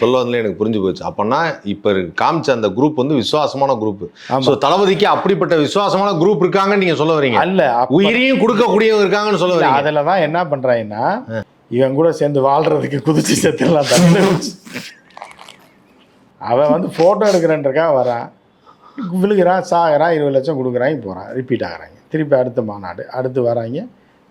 சொல்ல வந்து எனக்கு புரிஞ்சு போச்சு. அப்பன்னா இப்ப காமிச்ச அந்த குரூப் வந்து விசுவாசமான குரூப். சோ தளபதிக்கு அப்படிப்பட்ட விசுவாசமான குரூப் இருக்காங்கன்னு நீங்க சொல்ல வரீங்க. அல்ல உயிரையும் கொடுக்கக்கூடியவங்க இருக்காங்கன்னு சொல்ல வரீங்க. அதுல தான் என்ன பண்றாங்கன்னா இவன் கூட சேர்ந்து வாழ்றதுக்கு குதிச்சு செத்துலாம் தண்ணியில. அவன் வந்து போட்டோ எடுக்கிறன்றக்கா வரான். விழுகிறான் சாகிறான் இருபது லட்சம் கொடுக்குறாங்க போகிறான் ரிப்பீட் ஆகுறாங்க. திருப்பி அடுத்த மாநாடு அடுத்து வராங்க.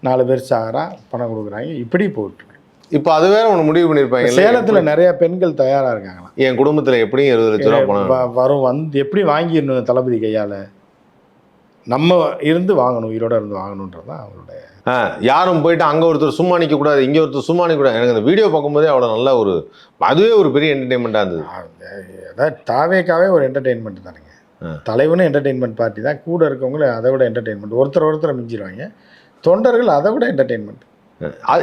நாலு பேர் சாகிறான் பணம் கொடுக்குறாங்க. இப்படி இருக்கு. இப்ப அது வேற ஒண்ணு முடிவு பண்ணிருப்பாங்க சேலத்துல நிறைய பெண்கள் தயாரா இருக்காங்களாம். என் குடும்பத்துல எப்படியும் இருபது லட்ச ரூபா பணம்? வரும் வந்து எப்படி வாங்கிடணும் தளபதி கையால? நம்ம இருந்து வாங்கணும் உயிரோட இருந்து வாங்கணுன்றது தான் அவருடைய ஆ, யாரும் போயிட்டு அங்க ஒருத்தர் சும்மா நிக்க கூடாது இங்க ஒருத்தர் சும்மா நிக்க கூடாது. எனக்கு அந்த வீடியோ பார்க்கும்போதே அவ்வளவு நல்ல ஒரு அதுவே ஒரு பெரிய என்டர்டைன்மெண்டா இருந்தது. அதாவது தாவேக்காவே ஒரு என்டர்டெயின்மெண்ட் தானுங்க. தலைவனும் என்டர்டெயின்மெண்ட் பார்ட்டி தான். கூட இருக்கவங்கள அதை விட என்டர்டெயின்மெண்ட் ஒருத்தர் ஒருத்தரை மிஞ்சிடுவாங்க தொண்டர்கள் அதை விட என்டர்டெயின்மெண்ட்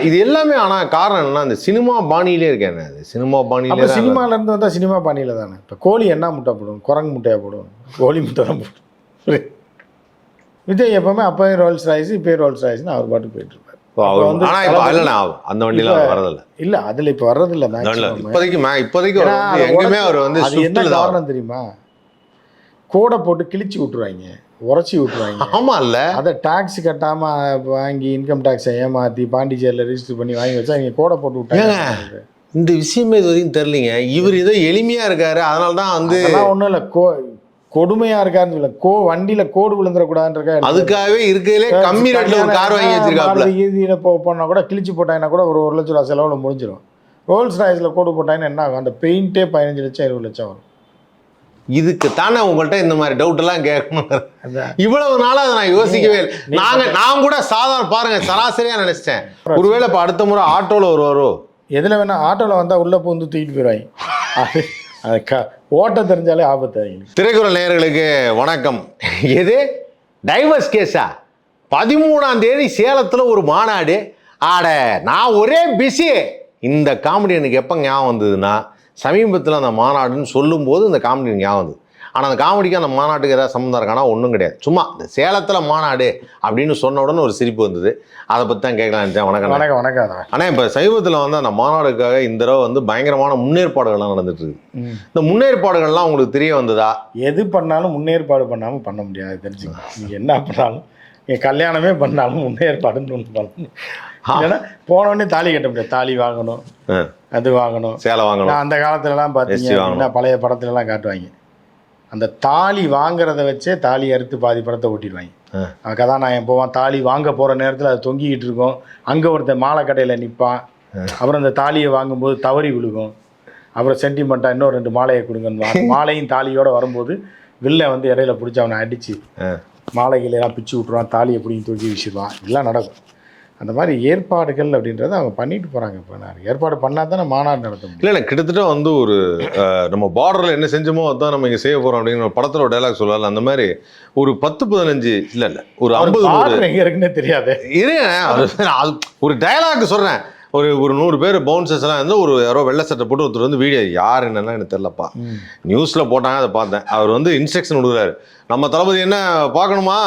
இது எல்லாமே ஆனா காரணம் என்னன்னா இந்த சினிமா பாணியிலே இருக்கேன் அது சினிமா பாணியிலே தான் சினிமால இருந்து வந்தால் சினிமா பாணியில தானே? இப்போ கோழி என்ன முட்டை போடும்? குரங்கு முட்டையா போடும்? கோழி முட்டை தான் போடும். விஜய் எப்பவுமே அப்போ ரோல்ஸ் ராய்ஸ் இப்போ ரோல்ஸ் ராய்ஸ்னு அவர் பாட்டு போயிட்டு இருப்பார். அந்த வண்டியில வரதில்ல. இல்ல அதுல இப்போ வர்றதில்ல இப்போதைக்கு இப்போதைக்கு உடைச்சு- அவர் வந்து என்ன காரணம் தெரியுமா? கோடை போட்டு கிழிச்சு விட்டுருவாங்க. உரைச்சி விட்டுருவாங்க. ஆமா இல்ல அதை டாக்ஸ் கட்டாம வாங்கி இன்கம் டேக்ஸை ஏமாத்தி பாண்டிச்சேரியில் ரெஜிஸ்டர் பண்ணி வாங்கி வச்சா நீங்க கோடை போட்டு விட்டாங்க. இந்த விஷயமே இது வரைக்கும் தெரியலீங்க இவர் ஏதோ எளிமையா இருக்காரு அதனால தான் வந்து ஒண்ணும் இல்ல. கோ கொடுமையா இருக்காருன்னு சொல்ல கோ வண்டியில கோடு விழுந்துடக்கூடாதுன்றக்கா அதுக்காகவே இருக்கிறதுலே கம்மி ரேட்ல ஒரு கார் வாங்கி வச்சிருக்காப்ல ஈதியில போ போனா கூட கிழிச்சு போட்டாங்கன்னா கூட ஒரு ஒரு லட்சம் ரூபா செலவுல முடிஞ்சிடும் ரோல்ஸ் ராய்ஸ்ல கோடு போட்டாங்கன்னா என்ன ஆகும்? அந்த பெயிண்டே பதினஞ்சு லட்சம் இருபது லட்சம் வரும். இதுக்கு தானே உங்கள்கிட்ட இந்த மாதிரி டவுட் எல்லாம் கேட்கணும். இவ்வளவு நாளா அதை நான் யோசிக்கவே இல்லை. நாங்க நான் கூட சாதாரண பாருங்க சராசரியா நினைச்சிட்டேன். ஒருவேளை இப்ப அடுத்த முறை ஆட்டோல வருவாரோ? எதுல வேணா ஆட்டோல வந்தா உள்ள பூந்து தூக்கிட்டு போயிடுவாங்க அது க ஓட்ட தெரிஞ்சாலே ஆபத்து திரைக்குறள் நேயர்களுக்கு வணக்கம். எது? டைவர்ஸ் கேஸா பதிமூணாம் தேதி சேலத்தில் ஒரு மாநாடு. ஆட நான் ஒரே பிஸி இந்த காமெடி எனக்கு எப்போ ஞாபகம் வந்ததுன்னா சமீபத்தில் அந்த மாநாடுன்னு சொல்லும்போது இந்த காமெடி ஞாபகம் ஆனால் அந்த காமெடிக்கு அந்த மாநாட்டுக்கு ஏதாவது சம்மந்தம் இருக்கானா? ஒன்றும் கிடையாது. சும்மா இந்த சேலத்தில் மாநாடு அப்படின்னு சொன்ன உடனே ஒரு சிரிப்பு வந்தது. அதை பற்றி தான் கேட்கலான்னு வணக்கம் வணக்கம் வணக்கம். ஆனால் இப்போ சமீபத்தில் வந்து அந்த மாநாடுக்காக இந்த தடவை வந்து பயங்கரமான முன்னேற்பாடுகள்லாம் நடந்துட்டு இருக்கு. இந்த முன்னேற்பாடுகள்லாம் உங்களுக்கு தெரிய வந்ததா? எது பண்ணாலும் முன்னேற்பாடு பண்ணாம பண்ண முடியாது. நீங்க என்ன பண்ணாலும் நீங்க கல்யாணமே பண்ணாலும் முன்னேற்பாடுன்னு ஒன்று பண்ணணும் இல்லைன்னா போன உடனே தாலி கட்ட முடியாது. தாலி வாங்கணும். அது வாங்கணும். சேலை வாங்கணும். அந்த காலத்துலலாம் பார்த்தீங்க SC வாங்கணும். அப்படின்னா பழைய படத்துலலாம் காட்டுவாங்க. அந்த தாலி வாங்குறத வச்சே தாலி அறுத்து பாதி படத்தை ஓட்டிடுவாங்க. அவன் கதாநாயகன் போவான் தாலி வாங்க போகிற நேரத்தில் அது தொங்கிக்கிட்டு இருக்கும். அங்கே ஒருத்தன் மாலை கடையில் நிற்பான் அப்புறம் அந்த தாலியை வாங்கும்போது தவறி விழுகும். அப்புறம் சென்டிமெண்ட்டாக இன்னும் ரெண்டு மாலையை கொடுங்கன்னு மாலையும் தாலியோட வரும்போது வில்ல வந்து இடையில பிடிச்சி அவனை அடித்து ஆ. மாலைகளெல்லாம் பிச்சு விட்ருவான் தாலியை பிடிங்கி தூக்கி வீசிடுவான். இதெல்லாம் நடக்கும். அந்த மாதிரி ஏற்பாடுகள் அப்படின்றத அவங்க பண்ணிட்டு போகிறாங்க இப்போ நான். ஏற்பாடு பண்ணால் தானே மாநாடு நடத்த முடியும். இல்லை இல்லை கிட்டத்தட்ட வந்து ஒரு நம்ம பார்டரில் என்ன செஞ்சோமோ அதான் நம்ம இங்கே செய்ய போகிறோம் அப்படிங்கிற படத்தில் ஒரு டைலாக் சொல்லல அந்த மாதிரி ஒரு பத்து பதினஞ்சு இல்லை இல்லை ஒரு ஐம்பது எங்க இருக்குன்னே தெரியாது. அது- ஒரு டைலாக் சொல்கிறேன் ஒரு ஒரு நூறு பேர் பவுன்சர்ஸ் எல்லாம் வந்து ஒரு யாரோ வெள்ளை சட்டை போட்டு ஒருத்தர் வந்து வீடியோ யார் என்னன்னா எனக்கு தெரியலப்பா. நியூஸில் போட்டாங்க அதை பார்த்தேன். அவர் வந்து இன்ஸ்ட்ரக்ஷன் கொடுக்குறாரு. நம்ம தளபதி என்ன பார்க்கணுமா?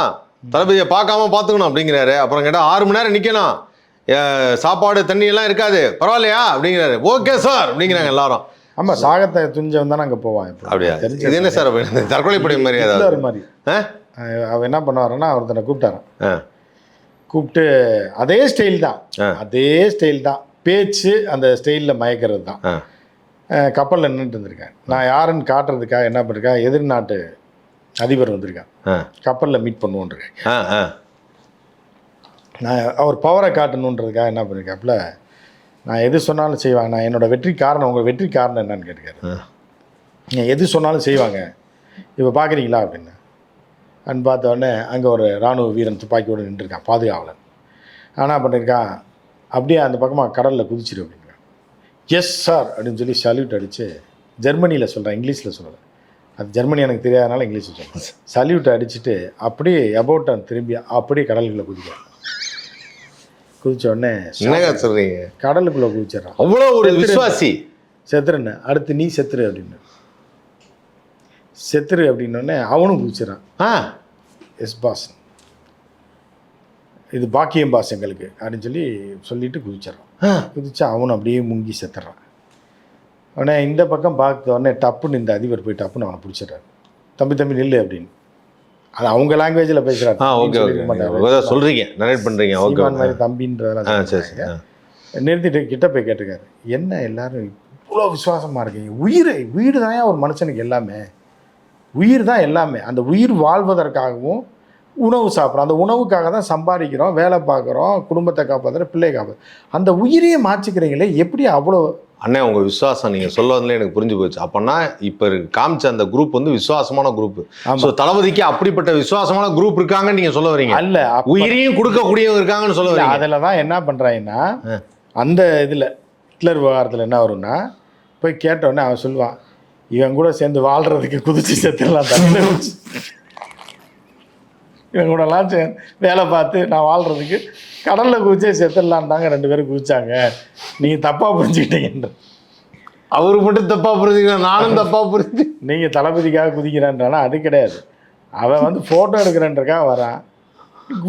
தளபதியை பார்க்காம பார்த்துக்கணும் அப்படிங்கிறாரு. அப்புறம் கேட்டால் ஆறு மணி நேரம் நிற்கணும் சாப்பாடு தண்ணி எல்லாம் இருக்காது. பரவாயில்லையா? அப்படிங்கிறாரு. ஓகே சார் அப்படிங்கிறாங்க எல்லாரும். ஆமா சாகத்தை துஞ்சவன் தானே அங்க போவான். அப்படியா? இது என்ன சார் தற்கொலை படை மாதிரி ஏதாவது? மாதிரி. அவன் என்ன பண்ணுவாருன்னா ஒருத்தனை கூப்பிட்டாரான். கூப்பிட்டு அதே ஸ்டைல் தான். அதே ஸ்டைல் தான். பேச்சு அந்த ஸ்டைலில் மயக்கிறது தான். கப்பல்ல நின்றுட்டு இருந்திருக்கேன் நான் யாருன்னு காட்டுறதுக்காக என்ன பண்ணிருக்கேன்? எதிர்நாட்டு அதிபர் வந்திருக்கான். கப்பலில் மீட் பண்ணுவோன்றிருக்கேன் ஆ, ஆ. நான் அவர் பவரை காட்டணுன்றதுக்காக என்ன பண்ணிருக்காப்புல நான் எது சொன்னாலும் செய்வாங்க. நான் என்னோட வெற்றி காரணம் உங்கள் வெற்றி காரணம் என்னன்னு கேட்டுக்காரு. ஆ. நீங்கள் எது சொன்னாலும் செய்வாங்க. இப்போ பார்க்குறீங்களா அப்படின்னு. அன்னு பார்த்த உடனே அங்கே ஒரு இராணுவ வீரன் துப்பாக்கியோடு நின்றுருக்கான் பாதுகாவலன். ஆனால் பண்ணியிருக்கான் அப்படியே அந்த பக்கமாக கடலில் குதிச்சிரு அப்படிங்கிறான் எஸ் சார் அப்படின்னு சொல்லி சல்யூட் அடித்து ஜெர்மனியில் சொல்கிறேன் இங்கிலீஷில் சொல்கிறேன் அது ஜெர்மனி எனக்கு தெரியாதனால இங்கிலீஷில் சொல்கிறேன் சல்யூட் அடிச்சுட்டு அப்படியே அபவுட் திரும்பி அப்படியே கடலுக்குள்ளே குதிக்கிறான். குதிச்ச உடனே என்னங்க சொல்றீங்க? கடலுக்குள்ளே குதிச்சிடறான். அவ்வளோ ஒரு விசுவாசி. செத்துருன்னு. அடுத்து நீ செத்துரு அப்படின்னு. செத்துரு அப்படின்னோடனே அவனும் குதிச்சிடறான். ஆ. எஸ் பாஸ் இது பாக்கியம் பாஸ் எங்களுக்கு அப்படின்னு சொல்லி சொல்லிட்டு குதிச்சிடறான். குதிச்சா அவனும் அப்படியே முங்கி செத்துறான். உடனே இந்த பக்கம் பார்த்த உடனே டப்புன்னு இந்த அதிபர் போய் டப்புன்னு அவனை பிடிச்சிடுறாரு. தம்பி தம்பி நில்லு அப்படின்னு. அது அவங்க லாங்குவேஜில் பேசுகிறாரு ஆ ஓகே ஓகே சொல்றீங்க. நரேட் ஓகே சீமான் மாதிரி தம்பின்றதெல்லாம் சரி. நிறுத்திட்டு கிட்ட போய் கேட்டிருக்காரு. என்ன எல்லாரும் இவ்வளோ விசுவாசமாக இருக்கீங்க? உயிர் உயிர் தான் ஒரு மனுஷனுக்கு எல்லாமே. உயிர் தான் எல்லாமே. அந்த உயிர் வாழ்வதற்காகவும் உணவு சாப்பிட்றோம். அந்த உணவுக்காக தான் சம்பாதிக்கிறோம் வேலை பார்க்குறோம் குடும்பத்தை காப்பாற்றுற பிள்ளை காப்பாற்று அந்த உயிரையே மாற்றிக்கிறீங்களே எப்படி அவ்வளோ அண்ணே உங்க விசுவாசம் நீங்க சொல்ல வந்ததுல எனக்கு புரிஞ்சு போச்சு. அப்பன்னா இப்ப காமிச்ச அந்த குரூப் வந்து விசுவாசமான குரூப். சோ தளபதிக்கு அப்படிப்பட்ட விசுவாசமான குரூப் இருக்காங்கன்னு நீங்க சொல்ல வரீங்க. அல்ல உயிரையும் கொடுக்கக்கூடியவங்க இருக்காங்கன்னு சொல்ல வரீங்க. அதில் தான் என்ன பண்ணுறாங்கன்னா அந்த இதில் ஹிட்லர் விவகாரத்தில் என்ன வரும்னா போய் கேட்டோடனே அவன் சொல்லுவான் இவன் கூட சேர்ந்து வாழ்கிறதுக்கு குதிச்சு செத்துடலாம் தண்ணியில் குதிச்சு இவன் கூடலாம் சே வேலை பார்த்து நான் வாழ்கிறதுக்கு கடலில் குதிச்சே செத்துடலான்டாங்க ரெண்டு பேரும் குதிச்சாங்க. நீங்கள் தப்பாக புரிஞ்சுக்கிட்டீங்கன்ற. அவரு மட்டும் தப்பா புரிஞ்சுக்கலாம் நானும் தப்பா புரிஞ்சு. நீங்கள் தளபதிக்காக குதிக்கிறான்றானா அது கிடையாது. அவன் வந்து ஃபோட்டோ எடுக்கிறன்றக்காக வரான்.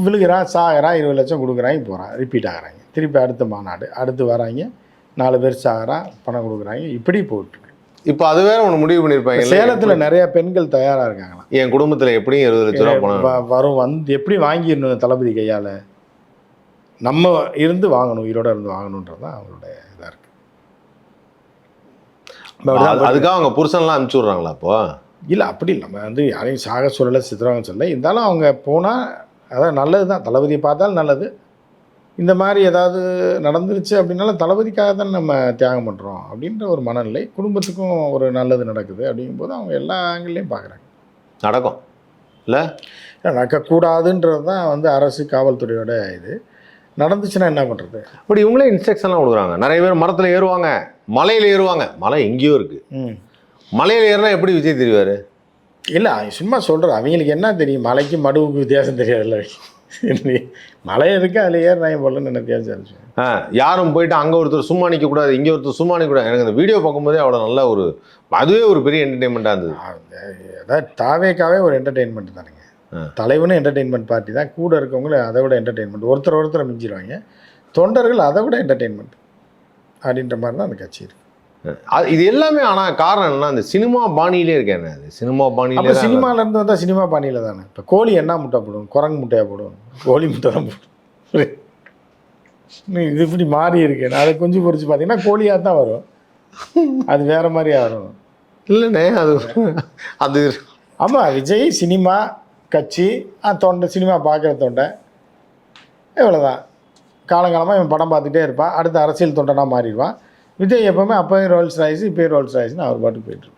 விழுகிறான் சாகிறான் இருபது லட்சம் கொடுக்குறாங்க போகிறான் ரிப்பீட் ஆகுறாங்க. திருப்பி அடுத்த மாநாடு அடுத்து வராங்க. நாலு பேர் சாகிறான் பணம் கொடுக்குறாங்க. இப்படி போயிட்டுருக்கு இப்ப அது வேற ஒண்ணு முடிவு பண்ணிருப்பாங்க சேலத்தில் நிறைய பெண்கள் தயாராக இருக்காங்களாம். என் குடும்பத்துல எப்படியும் இருபது லட்ச ரூபா பணம்? வரும் வந்து எப்படி வாங்கிடணும் தளபதி கையால்? நம்ம இருந்து வாங்கணும் உயிரோட இருந்து வாங்கணுன்றது தான் அவங்களுடைய இதாக இருக்குது அதுக்காக அவங்க புருஷன்லாம் அனுப்பிச்சு விடுறாங்களா அப்போ? இல்லை அப்படி இல்லை. நம்ம வந்து யாரையும் சாக சொல்லலை சித்திரவங்க சொல்ல இருந்தாலும் அவங்க போனால் அதான் நல்லது தான் தளபதியை பார்த்தாலும் நல்லது. இந்த மாதிரி ஏதாவது நடந்துருச்சு அப்படின்னாலும் தளபதிக்காக தான் நம்ம தியாகம் பண்ணுறோம் அப்படின்ற ஒரு மனநிலை குடும்பத்துக்கும் ஒரு நல்லது நடக்குது அப்படிங்கும்போது அவங்க எல்லா ஆங்கிள்லையும் பார்க்குறாங்க. நடக்கும். இல்ல? நடக்கக்கூடாதுன்றது தான் வந்து அரசு காவல்துறையோட இது. நடந்துச்சுன்னா என்ன பண்ணுறது அப்படி இவங்களே இன்ஸ்ட்ரக்ஷன்லாம் கொடுக்குறாங்க. நிறைய பேர் மரத்துல ஏறுவாங்க. மலையில ஏறுவாங்க. மலை எங்கேயோ இருக்கு. ம். மலையில ஏறினா எப்படி விஜய் தெரிவாரு? இல்லை சும்மா சொல்கிறேன் அவங்களுக்கு என்ன தெரியும்? மலைக்கு மடுவுக்கு வித்தியாசம் தெரியாதுல்ல. மலை இருக்கு அதில் ஏறினாங்க போலன்னு எனக்கு வித்தியாசம் ஆ, யாரும் போயிட்டு அங்க ஒருத்தர் சும்மா நிக்க கூடாது இங்க ஒருத்தர் சும்மா நிக்க கூடாது எனக்கு அந்த வீடியோ பார்க்கும்போதே அவ்வளவு நல்ல ஒரு அதுவே ஒரு பெரிய என்டர்டைன்மெண்ட்டாக இருந்தது. அதாவது தாவேக்காவே ஒரு என்டர்டெயின்மெண்ட் தானுங்க. தலைவனும் என்டர்டெயின்மெண்ட் பார்ட்டி தான். கூட இருக்கவங்கள அதை விட என்டர்டெயின்மெண்ட் ஒருத்தர் ஒருத்தரை மிஞ்சிடுவாங்க தொண்டர்கள் அதை விட என்டர்டெயின்மெண்ட் அப்படின்ற மாதிரி தான் அந்த கட்சி இருக்கு. அது- இது எல்லாமே ஆனா காரணம் என்னன்னா அந்த சினிமா பாணியிலே இருக்கேன் அது? சினிமா பாணியிலே தான் சினிமால இருந்து வந்தால் சினிமா பாணியில் தானே? இப்போ கோழி என்ன முட்டை போடும்? குரங்கு முட்டையாக போடும்? கோழி முட்டை தான் போடும். இது இப்படி மாறி இருக்கு. நான் அதை குஞ்சு பொறிச்சு பார்த்தீங்கன்னா கோழியாக தான் வரும். அது வேற மாதிரியா வரும். இல்லைண்ணே அது அது ஆமாம் விஜய் சினிமா கட்சி தொண்டை சினிமா பார்க்குற தொண்டை. இவ்வளோதான் காலங்காலமாக இவன் படம் பார்த்துட்டே இருப்பான். அடுத்த அரசியல் தொண்டனாக மாறிடுவான். விஜய் எப்பவுமே அப்போயே ரோல்ஸ் ராய்ஸ் இப்போ ரோல்ஸ் ராய்ஸ்னு அவர் பாட்டுக்கு போயிட்டு இருப்பார்.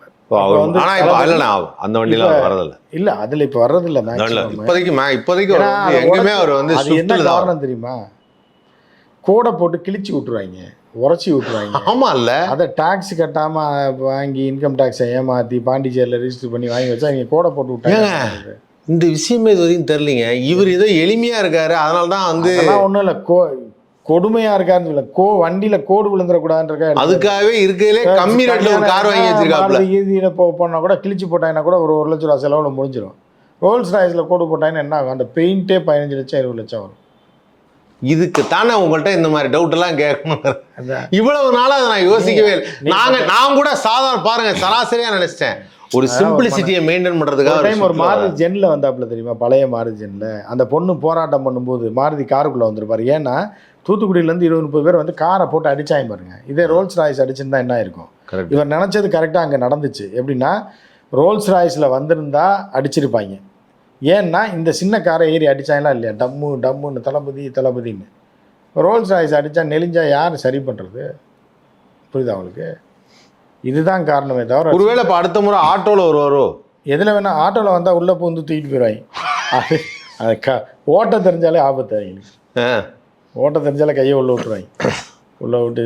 அந்த வண்டியில வரதில்ல. இல்லை அதில் இப்போ வர்றதில்ல இப்போதைக்கு இப்போதைக்கு உடைச்சு- அவர் வந்து என்ன காரணம் தெரியுமா? கோடை போட்டு கிழிச்சு விட்டுருவாங்க உரைச்சி விட்டுருவாங்க. ஆமா இல்ல. அதை டாக்ஸ் கட்டாம வாங்கி இன்கம் டேக்ஸை ஏமாத்தி பாண்டிச்சேரியில் ரெஜிஸ்டர் பண்ணி வாங்கி வச்சா இங்கே கோடை போட்டு விட்டாங்க இந்த விஷயமே இது வரைக்கும் தெரியலீங்க. இவர் ஏதோ எளிமையா இருக்காரு அதனால தான் வந்து ஒன்றும் இல்லை. கோ கொடுமையா இருக்கான்னு சொல்ல கோ வண்டியில கோடு விழுந்துடக்கூடாதுன்றக்கா அதுக்காகவே இருக்கிறதுலே கம்மி ரேட்ல ஒரு கார் வாங்கி வச்சிருக்காப்ல ஈதியில போ போனால் கூட கிழிச்சு போட்டாங்கன்னா கூட ஒரு ஒரு லட்ச ரூபா செலவில் முடிஞ்சிடும் ரோல்ஸ் ராய்ஸில் கோடு போட்டாங்கன்னா என்ன ஆகும்? அந்த பெயிண்டே பதினஞ்சு லட்சம் இருபது லட்சம் வரும். இதுக்கு தானே உங்கள்கிட்ட இந்த மாதிரி டவுட் எல்லாம் கேட்கணும். இவ்வளவு நாளா அதை நான் யோசிக்கவே இல்லை. நாங்க நான் கூட சாதாரண பாருங்க சராசரியா நினைச்சிட்டேன். ஒரு சிம்பிளிசிட்டியை மெயின்டைன் பண்றதுக்காக டைம் ஒரு மாருதி ஜென்ல வந்தாப்புல தெரியுமா? பழைய மாருதி ஜென்ல. அந்த பொண்ணு போராட்டம் பண்ணும்போது மாருதி காருக்குள்ள வந்திருப்பாரு. ஏன்னா தூத்துக்குடியிலேருந்து இருபது முப்பது பேர் வந்து காரை போட்டு அடிச்சாங்க பாருங்க. இதே ரோல்ஸ் ராய்ஸ் அடிச்சிருந்தா என்ன இருக்கும். இவர் நினச்சது கரெக்டாக அங்கே நடந்துச்சு. எப்படின்னா ரோல்ஸ் ராய்ஸில் வந்திருந்தா அடிச்சிருப்பாங்க. ஏன்னா இந்த சின்ன காரை ஏறி அடிச்சாங்களா இல்லையா? டம்மு டம்முன்னு தளபதி தளபதின்னு. ரோல்ஸ் ராய்ஸ் அடித்தா நெளிஞ்சா யார் சரி பண்ணுறது புரியுதா அவங்களுக்கு இதுதான் காரணமே தவிர ஒருவேளை இப்ப அடுத்த முறை ஆட்டோல வருவாரோ? எதில் வேணால் ஆட்டோவில் வந்தால் உள்ளே பூந்து தூக்கிட்டு போயிடுவாங்க அது அது க ஓட்ட தெரிஞ்சாலே ஆபத்து அவங்களுக்கு ஆ. ஓட்ட தெரிஞ்சாலே கையை உள்ள விட்டுருவாங்க. உள்ள விட்டு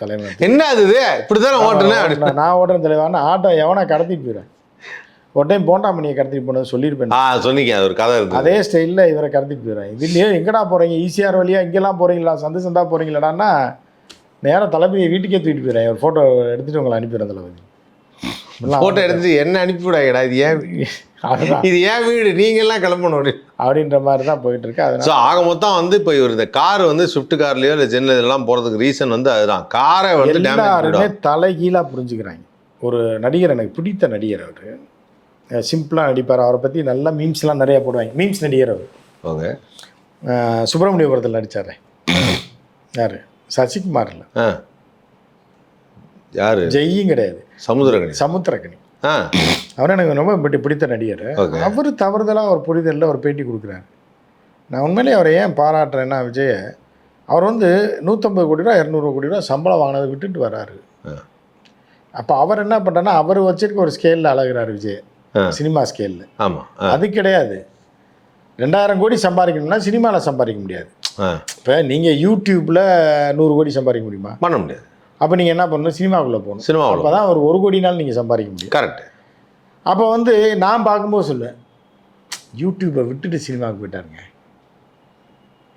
தலைமை என்ன அது இது? இப்படித்தானே ஓட்டுனேன். நான் ஓட்டுறேன் தலைவான ஆட்டோ எவனா கடத்திட்டு போயிடுவேன். ஒரு டைம் போண்டாமணியை கடத்திட்டு போனது சொல்லியிருப்பேன். ஆ சொன்னீங்க. அது ஒரு கதை இருக்கு அதே ஸ்டைலில் இவரை கடத்திட்டு போயிடுறாங்க இதுலயே எங்கடா போகிறீங்க ஈசிஆர் வழியா இங்கெல்லாம் போகிறீங்களா சந்து சந்தா போகிறீங்களாடான்னா நேராக தளபதியை வீட்டுக்கே தூக்கிட்டு போயிடுறேன் ஒரு ஃபோட்டோ எடுத்துகிட்டு உங்களை அனுப்பிடுறேன் தளபதி. ஃபோட்டோ எடுத்து என்ன அனுப்பிவிடாங்கடா இது ஏன் இது ஏன் வீடு? நீங்கெல்லாம் கிளம்பணும். அப்படின்ற மாதிரி தான் போயிட்டு இருக்கு அதனால ஸோ ஆக மொத்தம் வந்து இப்போ இவர் இந்த கார் வந்து ஸ்விஃப்ட் கார்லயோ இல்லை ஜென்ல இதெல்லாம் போகிறதுக்கு ரீசன் வந்து அதுதான். காரை வந்து எல்லாருமே தலைகீழாக புரிஞ்சுக்கிறாங்க. ஒரு நடிகர் எனக்கு பிடித்த நடிகர் அவர். சிம்பிளாக நடிப்பார். அவரை பற்றி நல்லா மீம்ஸ்லாம் நிறைய போடுவாங்க. மீம்ஸ் நடிகர் அவர். ஓகே. சுப்பிரமணியபுரத்தில் நடித்தார் யார்? சசிகுமார் இல்லை யாரு? ஜெய்யும் கிடையாது. சமுத்திரகனி. சமுத்திரக்கனி ஆ. அவர் எனக்கு ரொம்ப பிடி- பிடித்த நடிகர். அவர் தவறுதலாக ஒரு புரிதலில் ஒரு பேட்டி கொடுக்குறாரு. நான் உண்மையிலேயே அவரை ஏன் பாராட்டுறேன்னா விஜய அவர் வந்து நூற்றம்பது கோடி ரூபா இரநூறு கோடி ரூபா சம்பளம் வாங்கினதை விட்டுட்டு வராரு. அப்போ அவர் என்ன பண்ணுறாருன்னா அவர் வச்சிருக்க ஒரு ஸ்கேலில் அழகுறாரு விஜய். சினிமா ஸ்கேலில் ஆமாம் அது கிடையாது. ரெண்டாயிரம் கோடி சம்பாதிக்கணும்னா சினிமாவில் சம்பாதிக்க முடியாது. இப்போ நீங்கள் யூடியூப்பில் நூறு கோடி சம்பாதிக்க முடியுமா? பண்ண முடியாது. அப்போ நீங்கள் என்ன பண்ணணும்? சினிமாவுக்குள்ளே போகணும். சினிமாவில் அப்போ தான் ஒரு ஒரு கோடினாலும் நீங்கள் சம்பாதிக்க முடியும். கரெக்ட் அப்போ வந்து நான் பார்க்கும்போது சொல்லுவேன் யூடியூப்பை விட்டுட்டு சினிமாவுக்கு போயிட்டாருங்க.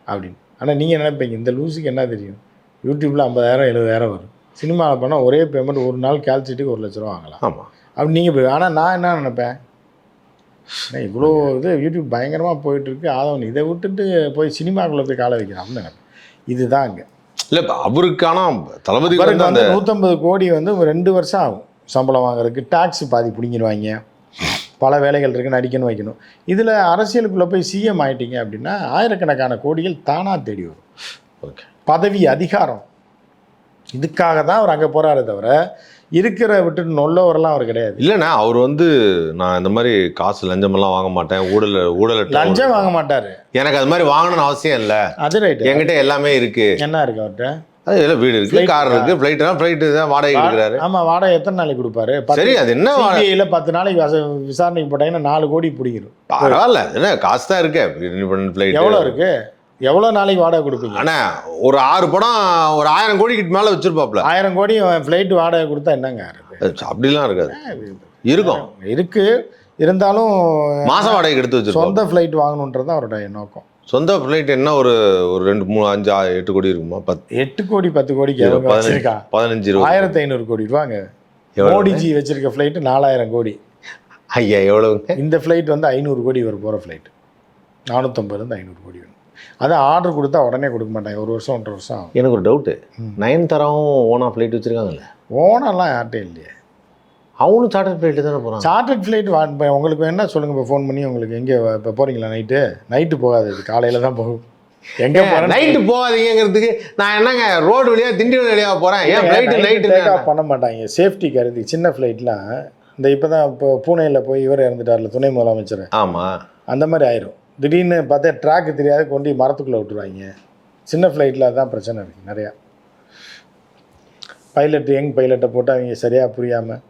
அப்படின்னு. ஆனால் நீங்கள் நினைப்பீங்க இந்த லூஸுக்கு என்ன தெரியும்? யூடியூப்பில் ஐம்பதாயிரம் எழுபதாயிரம் வரும். சினிமாவில் பண்ணால் ஒரே பேமெண்ட் ஒரு நாள் கால்ச்சிட்டுக்கு ஒரு லட்ச ரூபா வாங்கலாம். ஆமாம் அப்படி நீங்கள் போய் ஆனால் நான் என்ன நினைப்பேன்? இவ்வளோ இது யூடியூப் பயங்கரமாக போயிட்டுருக்கு ஆதவன் இதை விட்டுட்டு போய் சினிமாக்குள்ளே போய் காலை வைக்கிறான் அப்படின்னு நினைப்பேன். இதுதான் இங்கே இல்லை இப்போ அவருக்கான தளபதி அந்த நூற்றம்பது கோடி வந்து ரெண்டு வருஷம் ஆகும் சம்பளம் வாங்குறதுக்கு. டாக்ஸ் பாதி பிடிங்கிடுவாங்க. பல வேலைகள் இருக்குது நடிக்கணும் வைக்கணும். இதில் அரசியலுக்குள்ளே போய் சிஎம் ஆயிட்டீங்க அப்படின்னா ஆயிரக்கணக்கான கோடிகள் தானாக தேடி வரும். ஓகே பதவி அதிகாரம். இதுக்காக தான் அவர் அங்கே போகிறாரே தவிர இருக்கிற விட்டுட்டு நொல்லவரெல்லாம் அவர் கிடையாது. இல்லைண்ணா அவர் வந்து நான் இந்த மாதிரி காசு லஞ்சமெல்லாம் வாங்க மாட்டேன். ஊழல் ஊழல் லஞ்சம் வாங்க மாட்டார். எனக்கு அது மாதிரி வாங்கணும்னு அவசியம் இல்லை. அது ரைட்டு என்கிட்ட எல்லாமே இருக்கு. என்ன இருக்கு அவர்கிட்ட? அது எல்லாம் வீடு இருக்கு கார் இருக்கு ஃப்ளைட்னா ஃப்ளைட்டு தான் வாடகை எடுக்கிறாரு. ஆமாம் வாடகை எத்தனை நாளைக்கு கொடுப்பாரு? சரி அது என்ன வா- சிபிஐயில் பத்து நாளைக்கு வச- விசாரணைக்கு போட்டாங்கன்னா நாலு கோடி பிடிங்கிடும் பரவாயில்ல என்ன காசு தான் இருக்கு. ஃப்ளைட் எவ்வளோ இருக்கு? எவ்வளோ நாளைக்கு வாடகை கொடுப்பீங்க அண்ணா ஒரு ஆறு படம் ஒரு ஆயிரம் கோடி கிட்ட மேல வச்சிருப்பாப்ல. ஆயிரம் கோடி ஃப்ளைட் வாடகை கொடுத்தா என்னங்க அப்படிலாம் இருக்காது. இருக்கும். இருக்கு. இருந்தாலும் மாசம் வாடகைக்கு எடுத்து வச்சிருப்போம் சொந்த ஃப்ளைட் வாங்கணுன்றது தான் அவருடைய நோக்கம். சொந்த ஃப்ளைட் என்ன ஒரு ஒரு ரெண்டு மூணு அஞ்சு எட்டு கோடி இருக்குமா? பத்து எட்டு கோடி பத்து கோடிக்கு வச்சிருக்கா? பதினஞ்சு ஆயிரத்தி ஐநூறு கோடி ரூபாங்க? மோடிஜி வச்சிருக்க ஃப்ளைட்டு நாலாயிரம் கோடி. ஐயா எவ்வளவுங்க? இந்த ஃப்ளைட் வந்து ஐநூறு கோடி வரும் போகிற ஃப்ளைட் நானூற்றம்பதுலேருந்து ஐநூறு கோடி வரும். அதான் ஆர்டர் கொடுத்தா உடனே கொடுக்க மாட்டாங்க. ஒரு வருஷம் ஒன்றரை வருஷம் எனக்கு ஒரு டவுட்டு. நயன்தாராவும் ஓனா ஃப்ளைட் வச்சிருக்காங்கல்ல? ஓனெல்லாம் யார்கிட்டையும் இல்லையே? அவனும் சார்ட்டர் ஃப்ளைட்டு தானே போகிறான் சார்ட்டர்ட் ஃப்ளைட் உங்களுக்கு வேணா சொல்லுங்கள் இப்போ ஃபோன் பண்ணி உங்களுக்கு எங்கே இப்போ போகிறீங்களா நைட்டு நைட்டு போகாது இது காலையில் தான் போகும். எங்கே போகிறேன் நைட்டு போகாதீங்கிறதுக்கு நான் என்னங்க ரோடு வழியா திண்டிவனம் வழியா போறேன்? ஏன் ஃப்ளைட்டு டேக் நைட்டு ஆஃப் பண்ண மாட்டாங்க. சேஃப்டி கருதி சின்ன ஃப்ளைட்லாம் இந்த இப்போ தான் இப்போ பூனேயில் போய் இவர் இறந்துட்டார்ல துணை முதலமைச்சர். ஆமா. அந்த மாதிரி ஆயிரும். திடீர்னு பார்த்தா ட்ராக்கு தெரியாது கொண்டு மரத்துக்குள்ளே விட்டுருவாங்க. சின்ன ஃப்ளைட்டில் தான் பிரச்சனை இருக்குது நிறையா. பைலட் யங் பைலட்டை போட்டு அவங்க சரியாக புரியாமல்